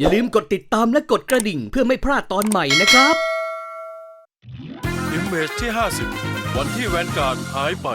อย่าลืมกดติดตามและกดกระดิ่งเพื่อไม่พลาดตอนใหม่นะครับ อิมเมจที่ 50 วันที่แวนการ์ดหายไป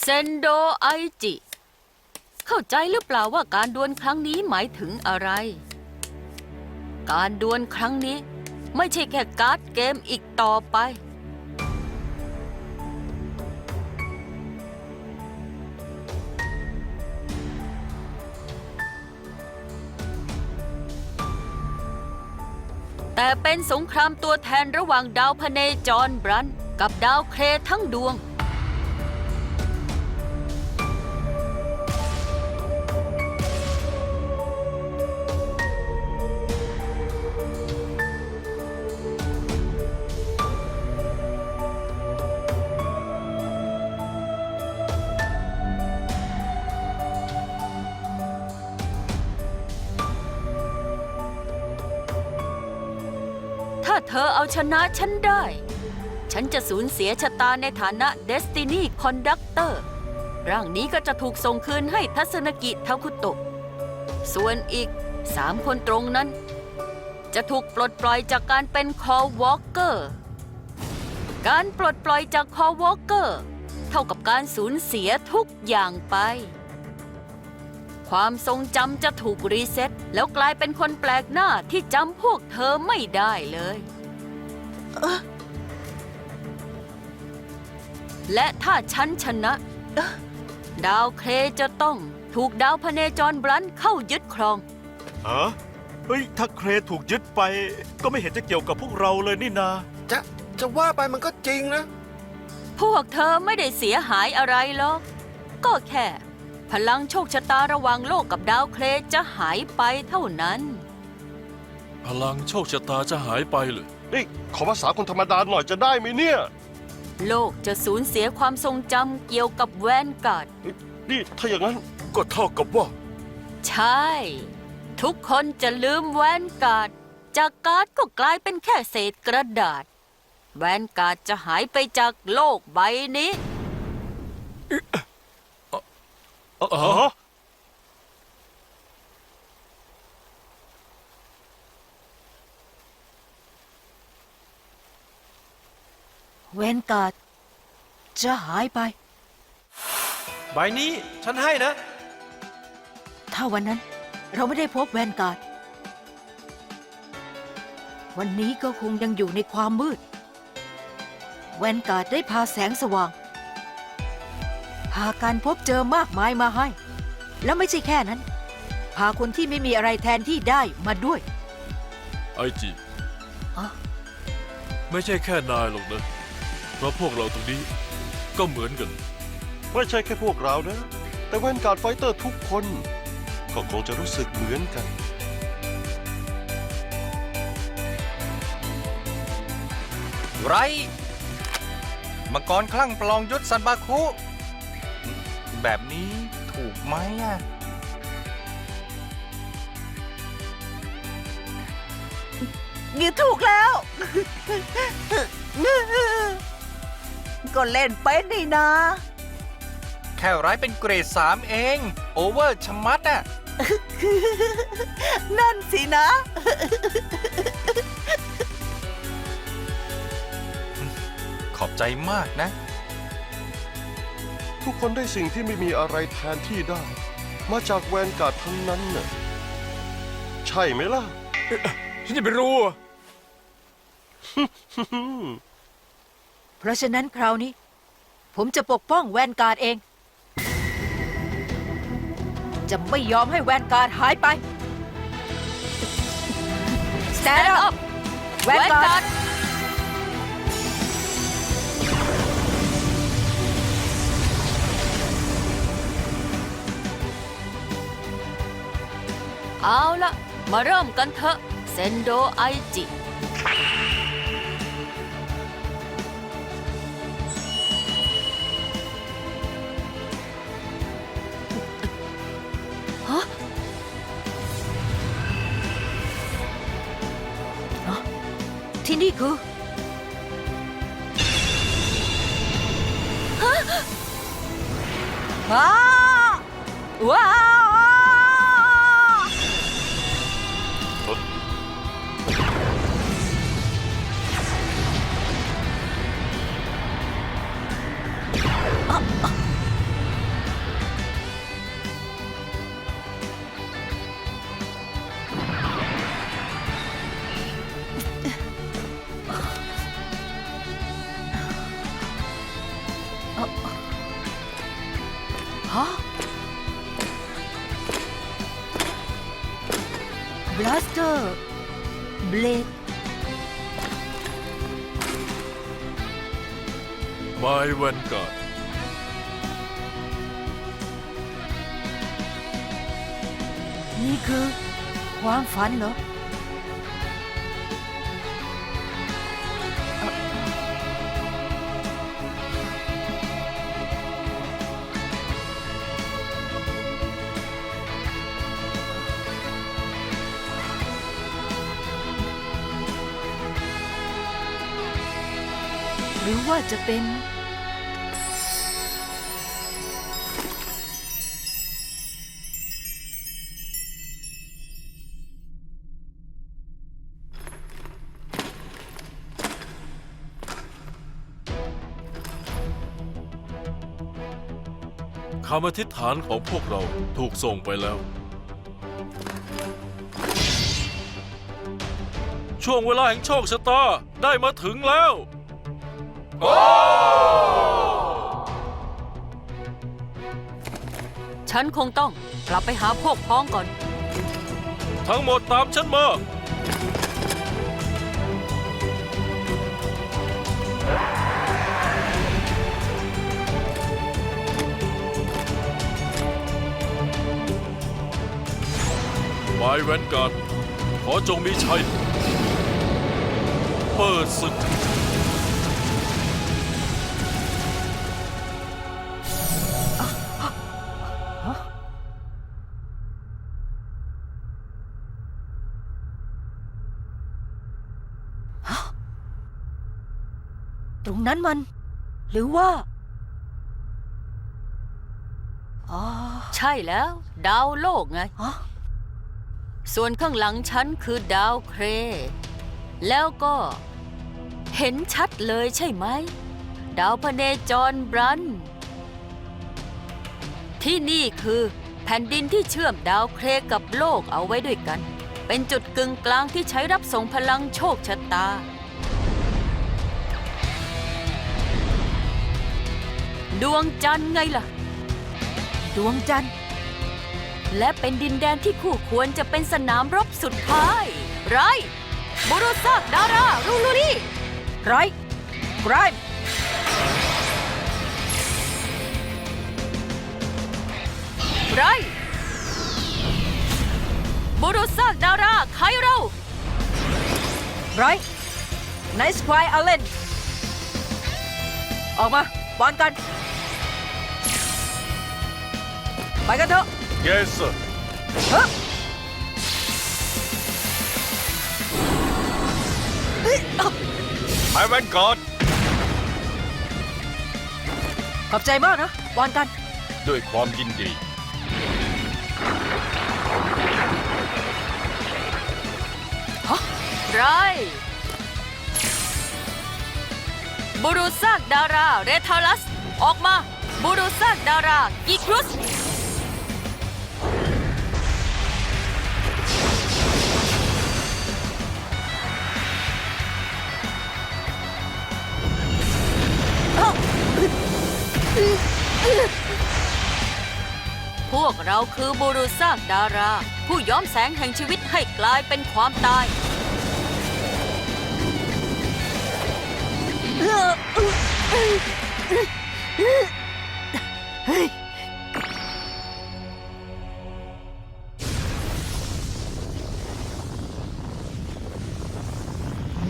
เซนโดไอจิ เข้าใจหรือเปล่าว่าการดวลครั้งนี้หมายถึงอะไร การดวลครั้งนี้ ไม่ใช่แค่การ์ดเกมอีกต่อไป แต่เป็นสงครามตัวแทนระหว่างดาวพเนจรบรันกับดาวเคราะห์ทั้งดวง นะฉันได้ ฉันจะสูญเสียชะตาในฐานะ Destiny Conductor ร่างนี้ก็จะถูกส่งคืนให้ทัศนกิทาคุโตะ ส่วนอีกสามคนตรงนั้น จะถูกปลดปล่อยจากการเป็น Call Walker การปลดปล่อยจาก Call Walker เท่ากับการสูญเสียทุกอย่างไป ความทรงจำจะถูกรีเซ็ตแล้วกลายเป็นคนแปลกหน้าที่จำพวกเธอไม่ได้เลย และถ้าฉันชนะเอ๊ะดาวเครจะต้องถูกดาวพเนจรบรันเข้ายึดครองฮะเฮ้ย ถ้าเครถูกยึดไป ก็ไม่เห็นจะเกี่ยวกับพวกเราเลยนี่นา จะจะว่าไปมันก็จริงนะ พวกเธอไม่ได้เสียหายอะไรหรอก ก็แค่ พลังโชคชะตาระหว่างโลกกับดาวเครจะหายไปเท่านั้น พลังโชคชะตาจะหายไปเลย นี่ขอภาษาคนธรรมดาหน่อยจะได้ไหมเนี่ย โลกจะสูญเสียความทรงจำเกี่ยวกับแวนการ์ด นี่ถ้าอย่างนั้นก็เท่ากับว่า ใช่ ทุกคนจะลืมแวนการ์ด จากการ์ดก็กลายเป็นแค่เศษกระดาษ แวนการ์ดจะหายไปจากโลกใบนี้ อ๋อ เวนการ์ดจะหายไป ใบนี้ฉันให้นะ ถ้าวันนั้นเราไม่ได้พบแวนการ์ดวันนี้ก็คงยังอยู่ในความมืด แวนการ์ดได้พาแสงสว่าง พาการพบเจอมากมายมาให้ แล้วไม่ใช่แค่นั้น พาคนที่ไม่มีอะไรแทนที่ได้มาด้วย ไอจีอ๋อไม่ใช่แค่นายหรอกนะ เพราะพวกเราตรงนี้ก็เหมือนกัน ไม่ใช่แค่พวกเรานะ แต่แว่นการ์ดไฟเตอร์ทุกคน ก็คงจะรู้สึกเหมือนกัน ไรมังกรคลั่งประลองยุทธสันบาคุ แบบนี้ถูกไหมอะนี่ถูกแล้ว ก็เล่นเป็นนี่นะ แค่ไรเป็นเกรด3เอง โอเวอร์ชะมัดอะนั่นสินะ ขอบใจมากนะ ทุกคนได้สิ่งที่ไม่มีอะไรแทนที่ได้ มาจากแวนการ์ดทั้งนั้นน่ะใช่ไหมล่ะ ฉันจะไปรู้อะ เพราะฉะนั้นคราวนี้ ผมจะปกป้องแวนการ์ดเอง จะไม่ยอมให้แวนการ์ดหายไป Stand up แวนการ์ดเอาละมาเริ่มกันเถอะ เซนโดไอจิ คือ ความฝันเหรอหรือว่าจะเป็น คำอธิษฐานของพวกเราถูกส่งไปแล้ว ช่วงเวลาแห่งโชคชะตาได้มาถึงแล้ว ฉันคงต้องกลับไปหาพวกพ้องก่อน ทั้งหมดตามฉันมา ไมแวนการ์ดขอจงมีชัย เปิดศึก ตรงนั้นมัน หรือว่า อ๋อ ใช่แล้ว ดาวโลกไง อ๋อ ส่วนข้างหลังฉันคือดาวเคร แล้วก็ เห็นชัดเลยใช่ไหม ดาวพเนจรบรัน ที่นี่คือแผ่นดินที่เชื่อมดาวเครกับโลกเอาไว้ด้วยกัน เป็นจุดกึ่งกลางที่ใช้รับส่งพลังโชคชะตา ดวงจันทร์ไงล่ะ ดวงจันทร์ และเป็นดินแดนที่คู่ควรจะเป็นสนามรบสุดท้าย ไรบุรุษซากดารารูลูรี่ไรไกรม์ไรบุรุษซากดาราไคเราไรไนส์ควายอาเลนออกมาบอลกัน ไปกันเถอะ Yes sir เฮ้ยเฮ้ยอ๊ะไมแวนการ์ดขอบใจมากนะบอลกัน ด้วยความยินดี ไรบุรุษซากดารา เรทาลัส ออกมา บุรุษซากดารากีครุส เราคือบุรุษซากดารา ผู้ย้อมแสงแห่งชีวิตให้กลายเป็นความตาย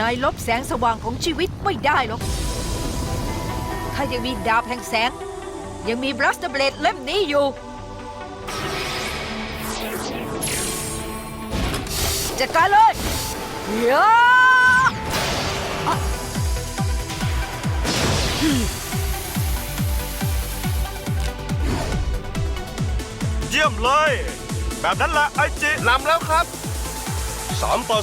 นายลบแสงสว่างของชีวิตไม่ได้หรอก ถ้ายังมีดาบแห่งแสง ยังมีบลัสเตอร์เบลดเล่มนี้อยู่ จัดการเลยยาเยี่ยมเลย แบบนั้นแหละไอจินำแล้วครับ 3 ต่อ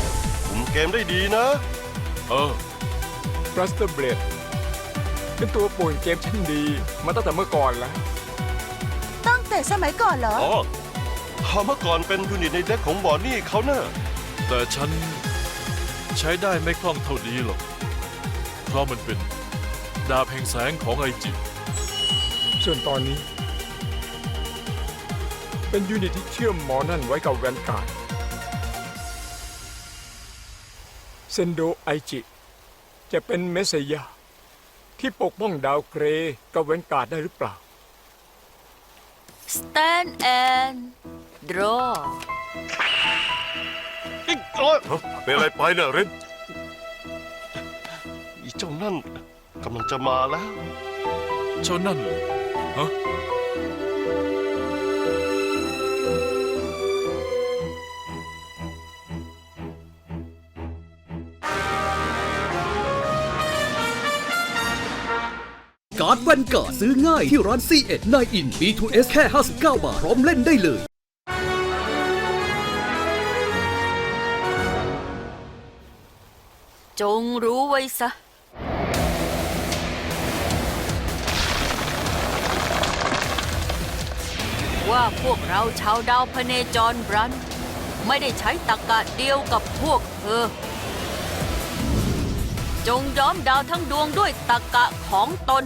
2 คุมเกมได้ดีนะ เออ b r u s t e r Blade เป็นตัวป่วนเกมชั้นดี มาตั้งแต่เมื่อก่อนแล้ว ตั้งแต่สมัยก่อนเหรอ อ๋อ เขาเมื่อก่อนเป็นยูนิตในเด็กของบอร์นี่เขาเนอะแต่ฉันใช้ได้ไม่คล่องเท่านี้หรอก เพราะมันเป็นดาบแห่งแสงของไอจิ ส่วนตอนนี้ เป็นยูนิตที่เชื่อมหมอนั่นไว้กับแวนการ์ดเซนโดไอจิ จะเป็นเมสยาที่ปกป้องดาวเกรย์กับแวนการ์ดได้หรือเปล่า stand and draw อิ๊กโอ๊ยเป็นอะไรไปเนี่ยเรนอีเจ้านั่นกำลังจะมาแล้ว เจ้านั่นฮะการ์ดแวนการ์ดซื้อง่ายที่ร้าน C1 นายอิน B2S แค่ 59 บาท พร้อมเล่นได้เลย จงรู้ไว้ซะ ว่าพวกเราชาวดาวพเนจรบรัน ไม่ได้ใช้ตรกกะเดียวกับพวกเธอ จงย้อมดาวทั้งดวงด้วยตรกกะของตน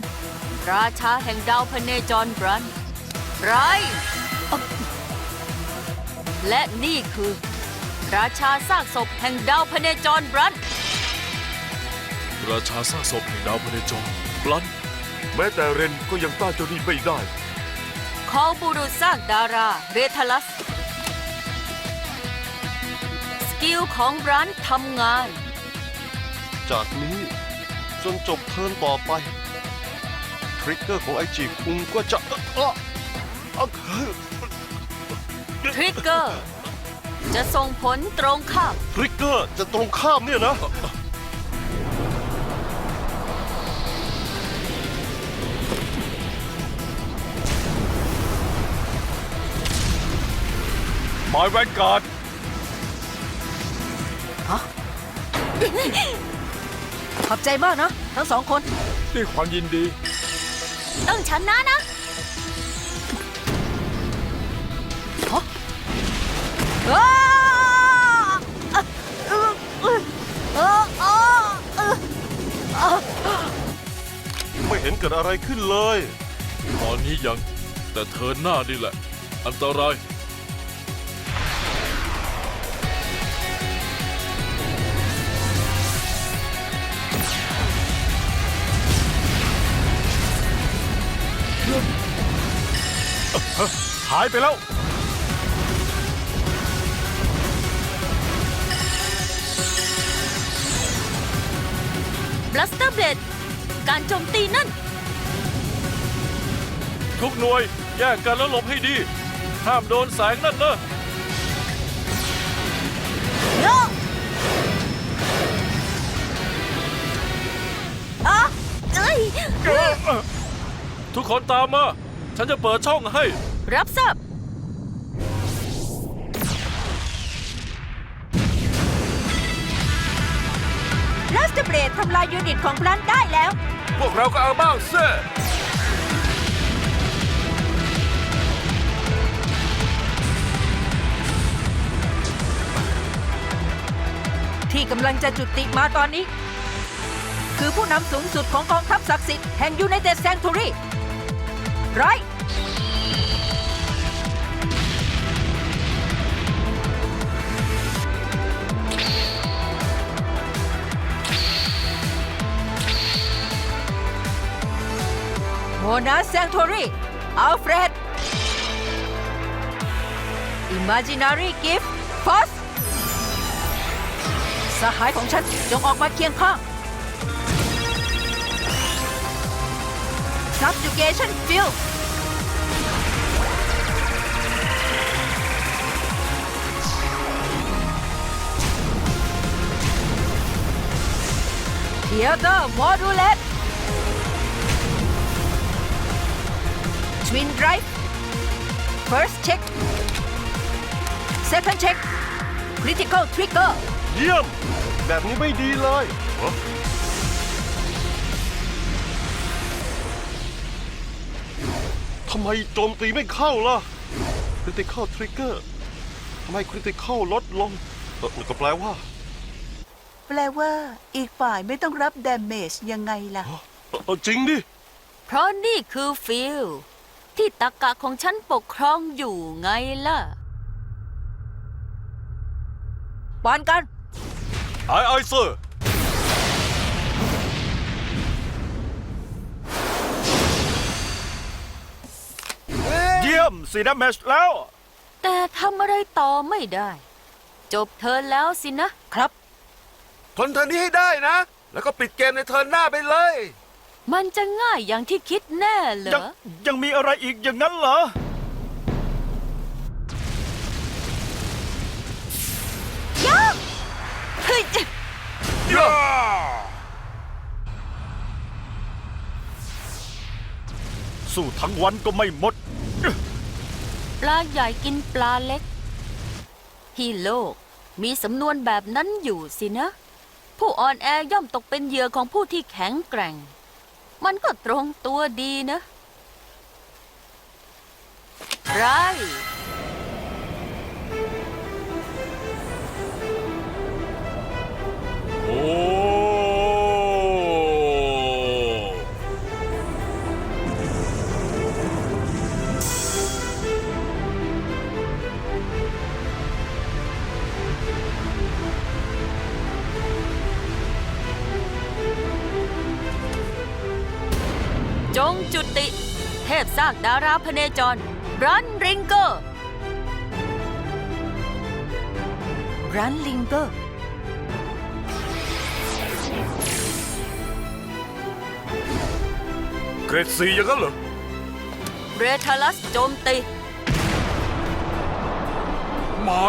ราชาแห่งดาวพเนจรบรัน ไร และนี่คือ ราชาซากศพแห่งดาวพเนจรบรัน ราชาสร้างศพแห่งดาวพเนจรบลันแม้แต่เรนก็ยังต้านเจ้านี่ไม่ได้ ขอบุรุษสร้างดาราเรทัลัส สกิลของร้านทำงาน จากนี้จนจบเทิร์นต่อไป ทริกเกอร์ของไอจีคุงก็จะเอ่อเอ่อเอ่อทริกเกอร์ จะส่งผลตรงข้าม ทริกเกอร์จะตรงข้ามเนี่ยนะ หมายแวนการ์ดขอบใจมากนะ ทั้งสองคน ด้วยความยินดี ต้องชนะนะ อ้าอะเออเออเออเออเออไม่เห็นเกิดอะไรขึ้นเลย ตอนนี้ยัง แต่เธอหน้านี่แหละ อันตราย หายไปแล้ว บลัสเตอร์เบลดการโจมตีนั่น ทุกหน่วยแยกกันแล้วหลบให้ดี ห้ามโดนแสงนั่นนะเนาะอะเอ้ย ทุกคนตามมา ฉันจะเปิดช่องให้ รับทราบลัสเตเบรดทำลายยูนิตของพลันได้แล้ว พวกเราก็เอาบ้างเซ่ที่กำลังจะจุติมาตอนนี้ คือผู้นำสูงสุดของกองทัพศักดิ์สิทธิ์แห่งยูไนเต็ดแซงทูรีไร นาแซงทูรีอัลเฟรด Imaginary Gift Force สหายของฉันจงออกมาเคียงข้าง Subjugation Field เทียเตอร์โมดูเลต Twin Drive First Check Second Check Critical Trigger เยี่ยม แบบนี้ไม่ดีเลย ทำไมโจมตีไม่เข้าล่ะ Critical Trigger ทำไม Critical ลดลงเอ่อก็แปลว่า แปลว่า อีกฝ่ายไม่ต้องรับ a ด a g e ยังไงล่ะ เอ่อเอ่อจริงดิ เพราะนี่คือฟิลด์ ที่ตรกกะของฉันปกครองอยู่ไงล่ะปานกัน ไอไอเซอร์ เยี่ยมสีน้ำแมชแล้ว แต่ทำอะไรต่อไม่ได้ จบเธอแล้วสินะครับ ทนเทิร์นนี้ให้ได้นะ แล้วก็ปิดเกมในเทิร์นหน้าไปเลย มันจะง่ายอย่างที่คิดแน่เหรยังอ ยังมีอะไรอีกอย่างนั้นเหรอเฮ้ยสู้ทั้งวันก็ไม่หมด ปลาใหญ่กินปลาเล็ก ที่โลกมีสำนวนแบบนั้นอยู่สินะ ผู้อ่อนแอย่อมตกเป็นเหยื่อของผู้ที่แข็งแกร่ง มันก็ตรงตัวดีนะไรโอ้ จงจุติ เทพสร้างดาราพเนจรรันริงเกอร์รันลิงเกอร์เกรดสีอย่างนั้นเหรอ เรทาลัสโจมตี ไม้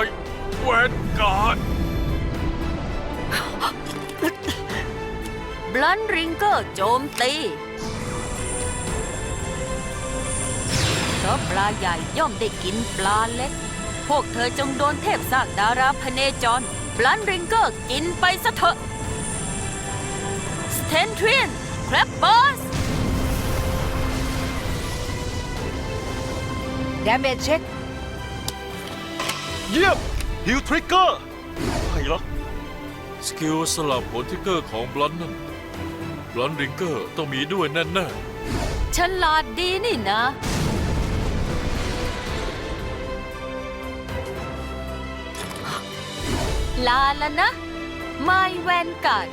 แวนการ์ดบลันริงเกอร์โจมตี เพราะปลาใหญ่ย่อมได้กินปลาเล็ก พวกเธอจงโดนเทพสร้างดาราพเนจรบลันริงเกอร์กินไปซะเถอะสเทนทรีนครับบอส damage check เยี่ยมฮิวทริกเกอร์ใครเหรอสกิลสลับผลทิกเกอร์ของบลันนั่นบลันริงเกอร์ต้องมีด้วยแน่ฉลาดดีนี่นะ ลาแล้วนะไม่แวนกัด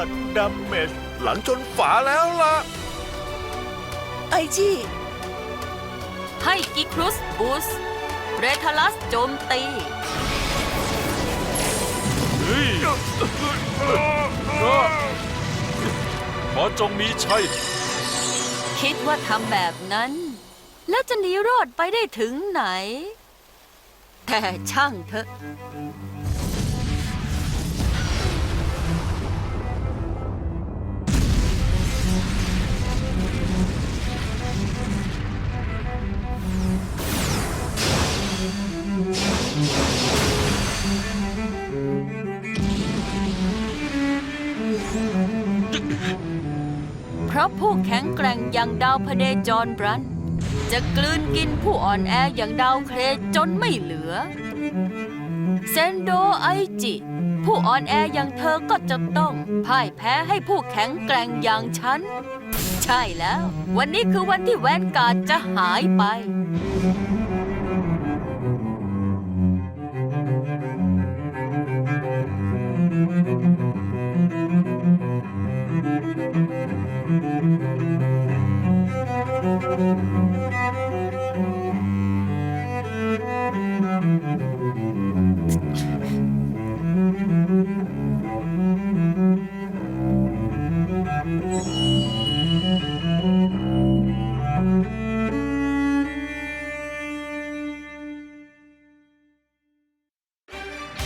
5ดัมเมจหลังชนฝาแล้วล่ะ ไอจี้ให้กิครุสบูสเรทาลัสโจมตีๆเฮ้ยข อจงมีชัย คิดว่าทำแบบนั้น แล้วจะหนีรอดไปได้ถึงไหน แต่ช่างเถอะ ราะผู้แข็งแกร่งอย่างดาวพเนจรบรัน จะกลืนกินผู้อ่อนแออย่างดาวเครจนไม่เหลือ เซนโดไอจิ ผู้อ่อนแออย่างเธอก็จะต้องพ่ายแพ้ให้ผู้แข็งแกร่งอย่างฉัน ใช่แล้ว วันนี้คือวันที่แวนการ์ดจะหายไป แ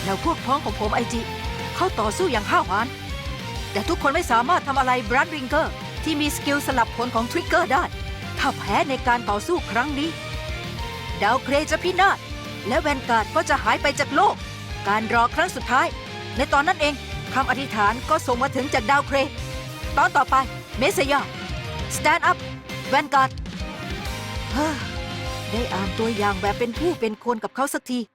ล้วพวกพ้องของผมไอจีเขาต่อสู้อย่างห้าวหาญแต่ทุกคนไม่สามารถทำอะไรบรัดริงเกอร์ ที่มีสกิลสลับผลของทริกเกอร์ได้ ถ้าแพ้ในการต่อสู้ครั้งนี้ ดาวเครจะพินาศและแวนการ์ดก็จะหายไปจากโลก การรอครั้งสุดท้าย ในตอนนั้นเองคำอธิษฐานก็ส่งมาถึงจากดาวเคร ตอนต่อไปเมสยา stand up แวนการ์ดได้อ่านตัวอย่างแบบเป็นผู้เป็นคนกับเขาสักที